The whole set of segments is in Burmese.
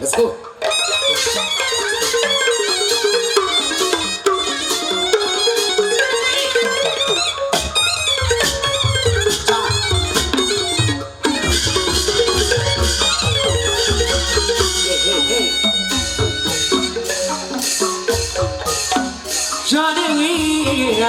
let's go ရွာတဲ့ဝီက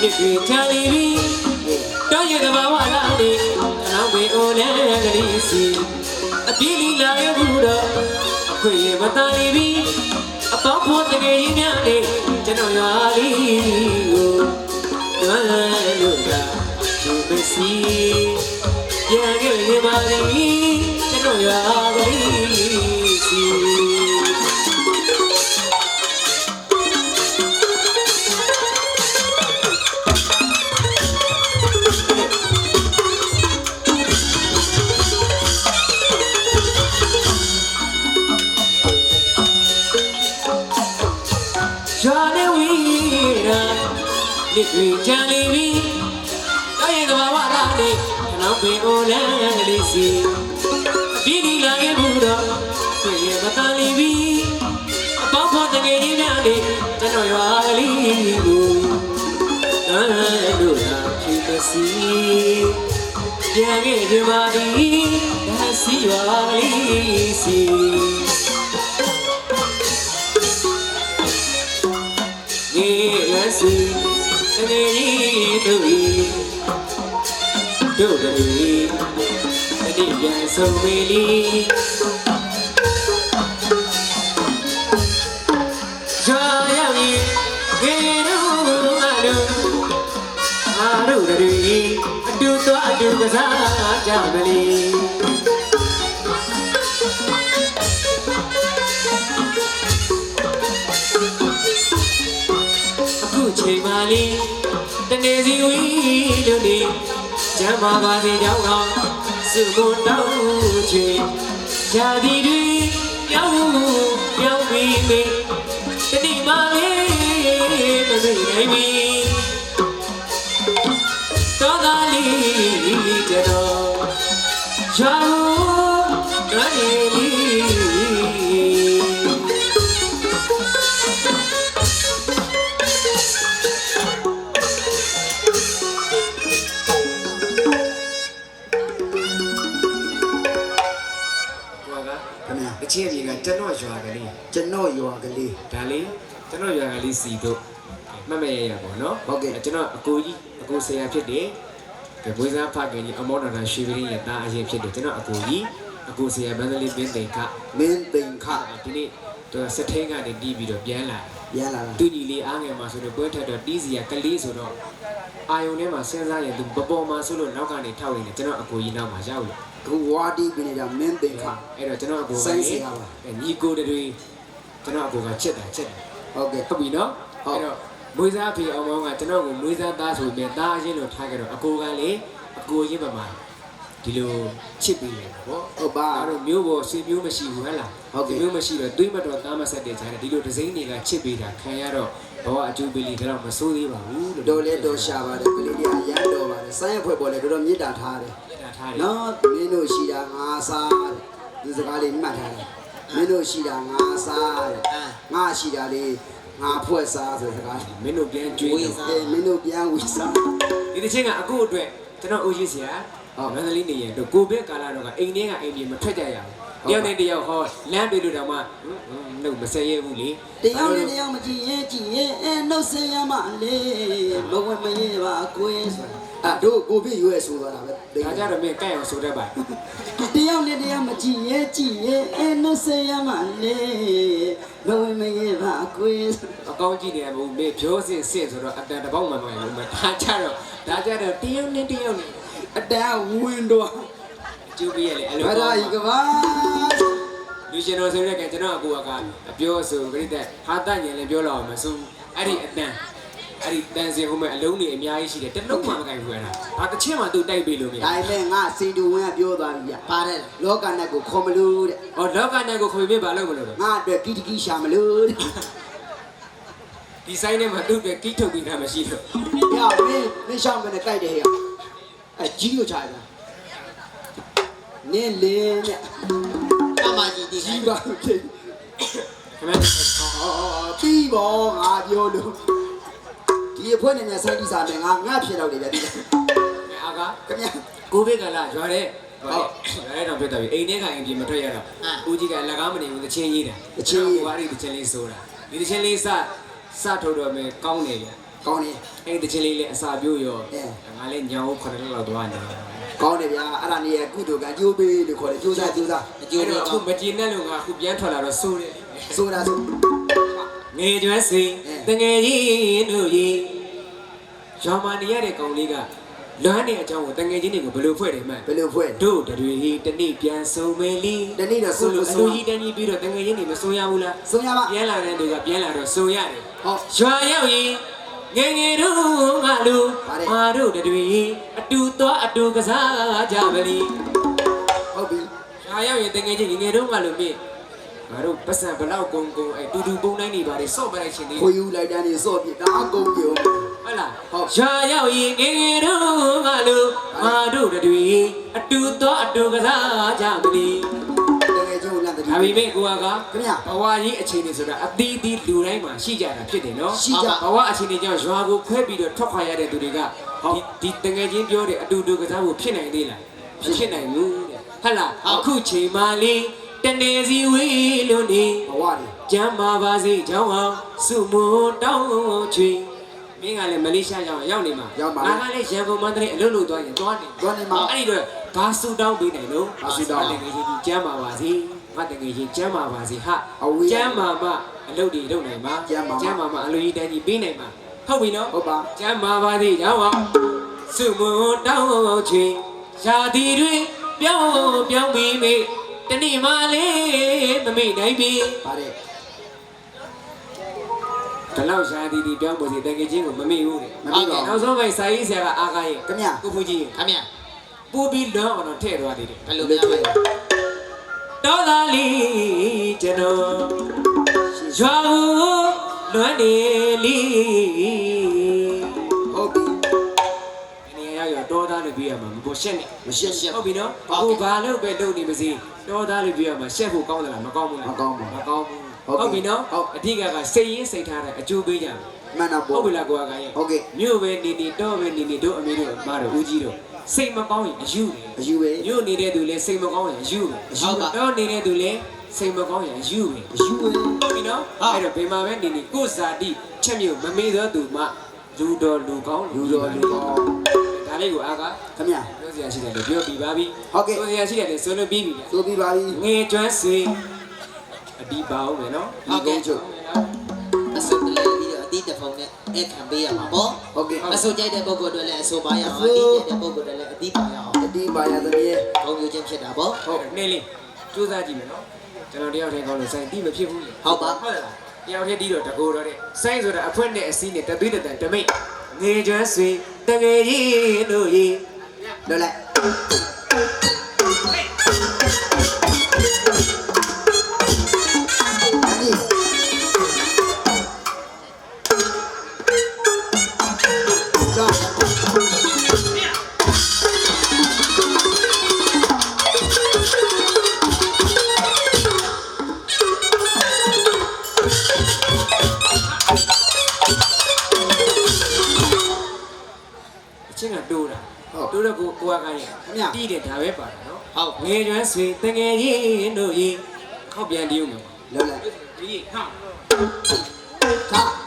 ဒီကေချာလီဘီတော့ရတဲ့ဘဝလာနေနောက်ပေ အိုလဲကလေးစီအပြေးလီလာရဘူးတော့အခွေမတန်လီဘီအပေါင်းဖို့တကယ်ရင်းများနေကျွန်တော်ရွာလေးကိုတွမ်းလို့ကသူမစီရခဲ့ရပါလိမ့်ကျွန်တော်ရွာကလေးစီ ဒီကွေချန်လီဘီတော့ရဲ့ကဘာဝလာနေနောက်ပေအိုလန်ကလေးစီဒီဒီလာခဲ့ဘူးတော့ခွေရမတန်လီဘီအပေါင်းဖော်တကယ်ကြီးများနေကျွန်တော်ရွာကလေးကိုတန်းလို့လာဖြစ်ပစီပြန်ခဲ့ကြပါသည်ဒါစီရွာကလေးစီ နေကြီးတို့ဤတို့တို့အတိပြန်ဆုံးမေလီရာယမီဂေရုအရုအာရုတို့ဤအတူသွားအတူကစားကြမလီ ခုချိန်မှလေးတနေစီဝီလို့နေကျမ်းမာပါစေကြောင်းအောင်စုမတောင်းချေဇာတိတွေပြောင်းပြောင်းပြီးမေတတိမလေးမသိနိုင်မီတော်သာလေးကျွန်တော်ရော ကျွန်တော်ရွာကလေးစီတို့မှတ်မရရပါတော့ဟုတ်ကဲ့ကျွန်တော်အကိုကြီးအကိုဆရာဖြစ်တယ်ကဘွေးစားဖခင်ကြီးအမောတော်တော်ရွှေပြည်ရဲ့တာအရင်ဖြစ်တယ်ကျွန်တော်အကိုကြီးအကိုဆရာမန္တလေးမင်းသိန်ခမင်းသိန်ခဒီနေ့တော့စထင်းကနေတီးပြီးတော့ပြန်လာတယ်ရန်လာတာသူညီလေးအားငယ်မှာဆိုတော့ပွဲထက်တော့တီးစီရကလေးဆိုတော့အာယုံထဲမှာစဉ်းစားရင်သူပပေါ်မှာဆိုလို့နောက်ကနေထောက်နေတယ်ကျွန်တော်အကိုကြီးနောက်မှာရောက်လာခုဝါဒီပြနေတာမင်းသိန်ခအဲ့တော့ကျွန်တော်အကိုကစိုင်းစရာပါအဲ့ညီကိုတွေကျွန်တော်အကိုကချစ်တာချစ်တယ် ဟုတ်ကဲ့ဟုတ်ပြီနော်ဟုတ်အဲ့တော့မွေးစားဖေအောင်မောင်းကကျွန်တော်ကိုမွေးစားသားဆိုပြီးသားအရင်လို့ထားကြတော့အကိုကလေအကိုရင်းပမာဒီလိုချစ်ပြီးလေပေါ့ဟုတ်ပါအဲ့တော့မျိုးပေါ်ဆွေမျိုးမရှိဘူးဟဲ့လားဟုတ်ကဲ့ဆွေမျိုးမရှိတော့တွေးမတော်သားမဆက်တဲ့ခြားတယ်ဒီလိုဒစိမ့်တွေကချစ်ပေးတာခံရတော့ဘဝအကျိုးပေးလိတော့မဆိုးသေးပါဘူးလို့တော်လဲတော်ရှာပါတယ်ကလေးတွေကရန်တော်ပါတယ်စိုင်းရဖွဲ့ပေါ်လဲတော်တော်မြစ်တာထားတယ်ပြတာထားတယ်နော်မင်းတို့ရှိတာငါစားတဲ့ဒီစကားလေးမှတ်ထားတယ်မင်းတို့ရှိတာငါစားတဲ့ ငါရှိတာလေးငါဖွဲ့စားဆိုတဲ့စကားမင်းတို့ပြန်ကြွေးဝေးတော့စားမင်းတို့ပြန်ဝေးစားဒီတစ်ချင်းကအခုအတွက်ကျွန်တော်အိုးရှိစရာဟုတ်မန္တလေးနေရင်တို့ကိုဗစ်ကာလတော့ကအိမ်ထဲကအိမ်ပြင်မထွက်ကြရဘူးတယောက်နဲ့တယောက်ဟောလမ်းတွေ့လို့တော့မှဟွန်းနှုတ်မဆက်ရဘူးလေတယောက်နဲ့တယောက်မကြည့်ရင်ကြည့်ရင်အဲနှုတ်ဆက်ရမှလေမဝင်မရင်ပါအကွေးဆိုတာ အဲ့တို့ကိုပြည့်ရွယ်ဆိုသွားတာပဲဒါကြတော့မင်းကြိုက်အောင်ဆိုတတ်ပါတယောက်နဲ့တယောက်မကြည့်ရင်ကြည့်ရင်အဲနှုတ်ဆက်ရမှလေမဝင်မရင်ပါအကွေးအကောင်းကြည့်နေရမဟုတ်မင်းဖြိုးစင်စင်ဆိုတော့အတန်တစ်ပေါက်မှမဟုတ်ဘူးမဒါကြတော့ဒါကြတော့တယောက်နဲ့တယောက်နဲ့အတန်းဝင်တော့ကျူးပြရလေအဲ့လိုဘာသာဤကဘာလူရှင်တော်ဆိုတဲ့ကကျွန်တော်အကူကအပြောဆိုပြိတ္တဟာတညင်လည်းပြောလောက်အောင်မဆိုအဲ့ဒီအတန် အဲ့ဒီတန်စင်ဟိုမဲ့အလုံးတွေအများကြီးရှိတယ်တစ်လုံးမှမကြိုက်ဘူးအဲ့ဒါဒါတစ်ချင်းမှသူတိုက်ပေးလို့မရဒါနဲ့ငါစီတူဝင်ကပြောသွားပြီဗျပါတယ်လောကနဲ့ကိုခေါ်မလို့တဲ့ဟောလောကနဲ့ကိုခွေပြပါလို့မလို့တော့ငါအတွက်ကီတကီရှာမလို့တဲ့ဒီဆိုင်ထဲမှာသူ့အတွက်ကိထုတ်ပြီးတာမရှိတော့။ညာမင်းမင်းရှောင်းမနဲ့ကြိုက်တယ်ဟဲ့။အဲကြီးကိုချာတာ။နင်းလင်းနဲ့ကမကြီးကြည့်ကြီးပါလို့ဖြစ်ခင်ဗျာအော်ပြီးပေါ့ငါပြောလို့ဒီ အဖွဲနဲ့မြန်ဆိုင်ဒီစာနဲ့ငါငါဖြစ်တော့တယ်ဗျဒီအာကခင်ဗျာကိုဗစ်ကလာရွာတဲ့ဟုတ်ရွာတဲ့တော့ပြတ်သွားပြီအိမ်ထဲကအိမ်ပြင်မထွက်ရတော့ဦးကြီးကလက်ကားမနေဘူးတချင်းရေးတာကိုကအဲ့ဒီတချင်းလေးဆိုတာဒီတချင်းလေးစစထုတ်တော့မယ်ကောင်းတယ်ဗျကောင်းတယ်အဲ့ဒီတချင်းလေးလည်းအစာပြို့ရောအဲငါလည်းညောင်ခဏလောက်သွားနေတယ်ကောင်းတယ်ဗျာအဲ့ဒါနေရကုသိုလ်ကအကျိုးပေးလို့ခေါ်တယ်ကျိုးစားကျိုးစားအကျိုးအဲ့တော့တော့အခုမကြည်နဲ့လို့ငါအခုပြန်ထွက်လာတော့စိုးတယ်ဆိုတာဆိုငယ်ကျွမ်းစီတငယ်ကြီးတို့ကြီး ရောင်မာနေရတဲ့ကောင်လေးကလွမ်းနေအကြောင်းကိုတငယ်ချင်းတွေကိုဘယ်လိုဖွဲ့တယ်မှန်ဘယ်လိုဖွဲ့တို့တွေဟီတနေ့ပြန်ဆုံးမယ်လီတနေ့တော့ဆုံးလို့လို့အဆုံးလူကြီးတန်းကြီးပြီးတော့တငယ်ချင်းတွေမဆုံးရဘူးလားဆုံးရပါပြန်လာတဲ့တွေကပြန်လာတော့ဆုံးရတယ်ဟောရွာရောက်ရင်ငယ်ငယ်တို့ငါလူပါတယ်မာတို့တွေအတူသွားအတူကစားကြပါလိဟုတ်ပြီရွာရောက်ရင်တငယ်ချင်းငယ်ငယ်တို့ငါလူမြင့် ငါတို့ပတ်စံဘလောက်ကုန်းကုန်းအဲတူတူပုံတိုင်းနေပါလေစော့ပလိုက်ချင်းလေးခွေယူလိုက်တန်းနေစော့ပြတာအကုန်ပြုံးဟုတ်လားဟုတ်ရွာရောက်ရင်ငယ်ငယ်တို့ငါလူမာတို့တွေအတူသွားအတူကစားကြပါလိတကယ်ကျိုးလန့်တည်းဒါပေမဲ့ကိုကကခင်ဗျာဘဝကြီးအခြေအနေဆိုတာအသီးသီးလူတိုင်းမှာရှိကြတာဖြစ်တယ်နော်ရှိကြဘဝအခြေအနေကြောင့်ရွာကိုခွဲပြီးတော့ထွက်ခွာရတဲ့သူတွေကဒီဒီတငယ်ချင်းပြောတဲ့အတူတူကစားဖို့ဖြစ်နိုင်သေးလားမဖြစ်နိုင်ဘူးတဲ့ဟုတ်လားအခုချိန်မှလေး တနေစီဝေးလို့နေဘဝတွေကျမ်းမာပါစေကြောင်းအောင်စုမွန်တောင်းချွေမင်းကလည်းမလေးရှားကြောင်းရောက်နေမှာငါကလည်းရန်ကုန်မန္တလေးအလုပ်လုပ်သွားရင်သွားနေသွားနေမှာအဲ့ဒီတော့ဘာဆူတောင်းပေးနိုင်လို့ဘာဆုတောင်းတကယ်ကြီးကျမ်းမာပါစေငါတကယ်ကြီးကျမ်းမာပါစေဟာအဝေးကျမ်းမာမှအလုပ်တွေလုပ်နိုင်မှာကျမ်းမာမှကျမ်းမာမှအလုပ်ကြီးတန်းကြီးပေးနိုင်မှာဟုတ်ပြီနော်ဟုတ်ပါကျမ်းမာပါစေကြောင်းအောင်စုမွန်တောင်းချွေရာသီတွေပြောင်းပြောင်းပြီးမိ တနေ့မှလေးမမေ့နိုင်ပြီပါတယ်ဒီလောက်ရှားဒီဒီပြောင်းပေါ်စီတကယ်ချင်းကိုမမေ့ဘူးတဲ့မမေ့ပါဘူးနောက်ဆုံးပဲစာရေးဆရာကအာကာရဲ့ခင်ဗျာကိုဖူကြီးခမရပို့ပြီးလွမ်းအောင်တော့ထည့်သွားသေးတယ်ဘယ်လိုများလဲတောသားလေးကျွန်တော်ရွာဦးလွမ်းနေလီ လို့ပြရမှာမပေါ်ရှက်နဲ့မရှက်ရှက်ဟုတ်ပြီနော်အခုဘာလို့ပဲလုပ်နေပါစေတောသားလို့ပြရမှာရှက်ဖို့ကောင်းသလားမကောင်းဘူးလားမကောင်းပါမကောင်းဘူးဟုတ်ပြီဟုတ်ပြီနော်ဟုတ်အဓိကကစိတ်ရင်းစိတ်ထားတဲ့အကျိုးပေးကြတယ်မှန်တော့ဟုပေါ့တ်ပြီလားကိုကကရဲ့ဟုတ်ကဲ့မြို့ပဲနေနေတော့ပဲနေနေတို့အမေတို့အမတို့ဦးကြီးတို့စိတ်မကောင်းရင်အယူတယ်အယူပဲမြို့နေတဲ့သူလည်းစိတ်မကောင်းရင်အယူတယ်အယူပါတော့နေတဲ့သူလည်းစိတ်မကောင်းရင်အယူတယ်အယူပဲဟုတ်ပြီနော်အဲ့တော့ဘယ်မှာပဲနေနေကိုယ်ဇာတိချက်မြို့မမေ့သောသူမှလူတော်လူကောင်းလူတော်လူကောင်း ဒါလေးကိုအားကခင်ဗျာပြောစရာရှိတယ်လို့ပြောပြီးပါပြီဟုတ်ကဲ့ပြောစရာရှိတယ်လို့ဆိုလို့ပြီးပြီသိုးပြီးပါပြီငေကျွမ်းစေအဒီပါအောင်မယ်နော်ဒီကုန်းချုပ်အစုပ်တလေးပြီးတော့အတိတ်တဖုံနဲ့အဲ့ခံပေးရမှာပေါ့ဟုတ်ကဲ့အစုပ်ကြိုက်တဲ့ပုဂ္ဂိုလ်တွေလည်းအစုပ်ပါရအောင်အတိတ်ကြိုက်တဲ့ပုဂ္ဂိုလ်တွေလည်းအတိတ်ပါရအောင်အတီးပါရသမီးရဲ့ဘုံယူခြင်းဖြစ်တာပေါ့ဟုတ်နေလေးစူးစမ်းကြည့်မယ်နော်ကျွန်တော်တယောက်တည်းကောင်းလို့ဆိုင်တိမဖြစ်ဘူးလေဟုတ်ပါဟုတ်လားတယောက်တည်းတီးတော့တကိုတော့တဲ့ဆိုင်ဆိုတာအဖွက်နဲ့အစည်းနဲ့တသွေးတတန်တမိတ်ငေကျွမ်းဆွေ တငယ်ကြီးတို့ရေလွတ်လိုက် ကိုကိုကကရဲ့ခင်ဗျတီးတယ်ဒါပဲပါတာနော်ဟုတ်ငေကျွမ်းဆွေတငယ်ကြီးတို့ရေခောက်ပြန်တီးဦးမယ်လွတ်လိုက်ဒီဟောက်သာ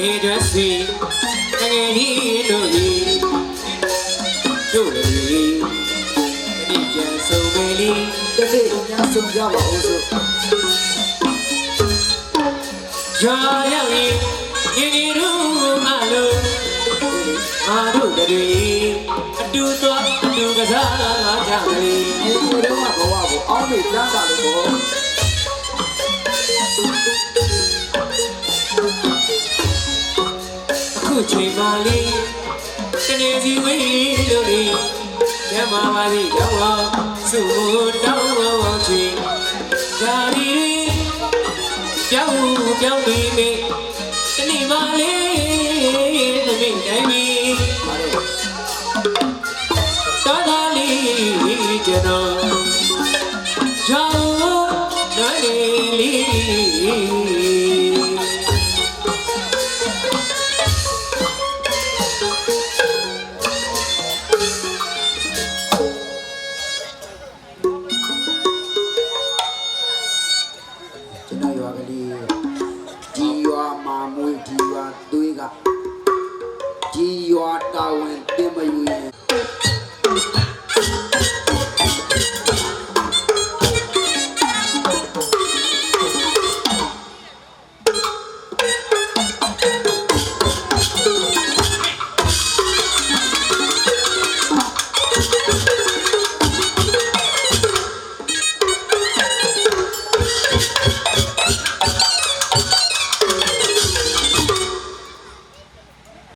ငေကျွမ်းဆွေတငယ်ကြီးတို့ရေတို့ရေဒီပြန်ဆုံးမယ်လီတနေ့ညဆုံးကြပါအောင်ဆိုရွာရောက်ရင်ငယ်ငယ်တို့မလို့မအားတို့တွေအတူသွားအတူကစားကြကလေးဒီလိုတော့ဘဝကိုအောင်းမေတန်းတာလို့ပေါ့ အခုချိန်မှလေးတနေ့စီဝေးလို့လေညမှာပါလိတော့အောင်စုတောင်းအောင်ချီဓာရီပြောင်းပြောင်းပြီးမေတနေ့မှလေး